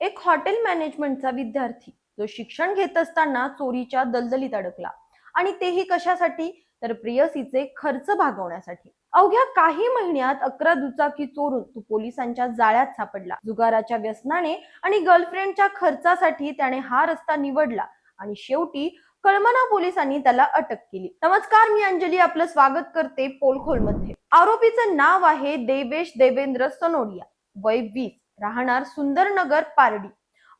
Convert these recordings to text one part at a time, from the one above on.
एक हॉटेल मॅनेजमेंटचा विद्यार्थी. जो शिक्षण घेत असताना चोरीच्या दलदलीत अडकला. आणि तेही कशासाठी? तर प्रेयसीचे खर्च भागवण्यासाठी. अवघ्या काही महिन्यात अकरा दुचाकी चोरून तो पोलिसांच्या जाळ्यात सापडला. जुगाराच्या व्यसनाने आणि गर्लफ्रेंडच्या खर्चासाठी त्याने हा रस्ता निवडला आणि शेवटी कळमना पोलिसांनी त्याला अटक केली. नमस्कार मी अंजली. आपलं स्वागत करते पोलखोलमध्ये आरोपीचं नाव आहे देवेश देवेंद्र सनोडिया. वय वीस. राहणार सुंदरनगर पारडी.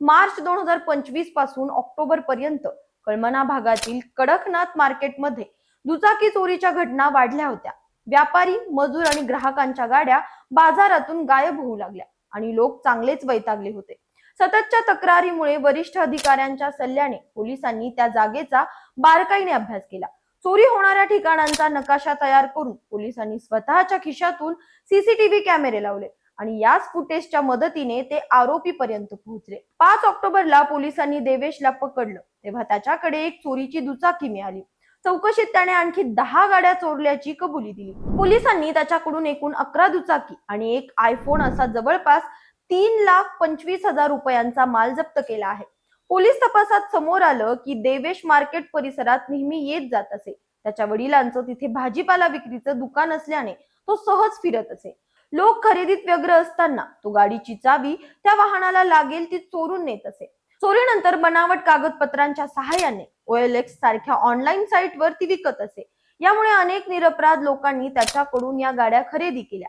मार्च दोन हजार पंचवीसपासून ऑक्टोबर पर्यंत कळमना भागातील कडकनाथ मार्केटमध्ये दुचाकी चोरीच्या घटना वाढल्या होत्या. व्यापारी मजूर आणि ग्राहकांच्या गाड्या बाजारातून गायब होऊ लागल्या आणि लोक चांगलेच वैतागले होते. सततच्या तक्रारीमुळे वरिष्ठ अधिकाऱ्यांच्या सल्ल्याने पोलिसांनी त्या जागेचा बारकाईने अभ्यास केला. चोरी होणाऱ्या ठिकाणांचा नकाशा तयार करून पोलिसांनी स्वतःच्या खिशातून सीसीटीव्ही कॅमेरे लावले. आणि याच फुटेजच्या मदतीने ते आरोपी पर्यंत पोहोचले. पाच ऑक्टोबरला पोलिसांनी देवेशला पकडलं. तेव्हा त्याच्याकडे एक चोरीची दुचाकी मिळाली. चौकशीत त्याने आणखी दहा गाड्या चोरल्याची कबुली दिली. पोलिसांनी त्याच्याकडून एकूण अकरा दुचाकी आणि एक आयफोन असा जवळपास तीन लाख पंचवीस हजार रुपयांचा माल जप्त केला आहे. पोलीस तपासात समोर आलं की देवेश मार्केट परिसरात नेहमी येत जात असे. त्याच्या वडिलांचं तिथे भाजीपाला विक्रीचं दुकान असल्याने तो सहज फिरत असे. लोक खरेदीत व्यग्र असताना तो गाडीची चावी त्या वाहनाला लागेल ती चोरून नेत असे. चोरीनंतर बनावट कागदपत्रांच्या सहाय्याने ओएलएक्स सारख्या ऑनलाईन साईटवर ती विकत असे. यामुळे अनेक निरपराध लोकांनी त्याच्याकडून या गाड्या खरेदी केल्या.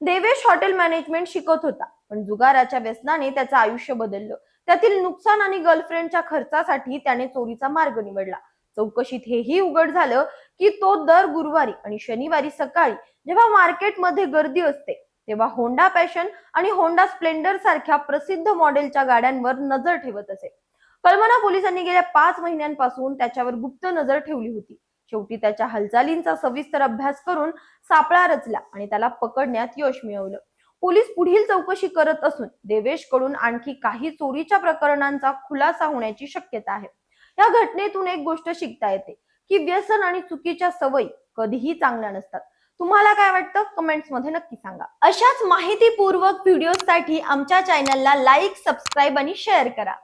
देवेश हॉटेल मॅनेजमेंट शिकत होता पण जुगाराच्या व्यसनाने त्याचं आयुष्य बदललं. त्यातील नुकसान आणि गर्लफ्रेंडच्या खर्चासाठी त्याने चोरीचा मार्ग निवडला. चौकशीत हेही उघड झालं की तो दर गुरुवारी आणि शनिवारी सकाळी जेव्हा मार्केटमध्ये गर्दी असते तेव्हा होंडा पॅशन आणि होंडा स्प्लेंडर सारख्या प्रसिद्ध मॉडेलच्या गाड्यांवर नजर ठेवत असे. कल्पना पोलिसांनी गेल्या पाच महिन्यांपासून त्याच्यावर गुप्त नजर ठेवली होती. शेवटी त्याच्या हालचालींचा सविस्तर अभ्यास करून सापळा रचला आणि त्याला पकडण्यात यश मिळवलं. पोलीस पुढील चौकशी करत असून देवेशकडून आणखी काही चोरीच्या प्रकरणांचा खुलासा होण्याची शक्यता आहे. या घटनेतून एक गोष्ट शिकता येते की व्यसन आणि चुकीच्या सवयी कधीही चांगल्या नसतात. तुम्हाला काय वाटतं? कमेंट्समध्ये नक्की सांगा. अशाच माहितीपूर्वक व्हिडिओसाठी आमच्या चॅनलला लाईक सबस्क्राईब आणि शेअर करा.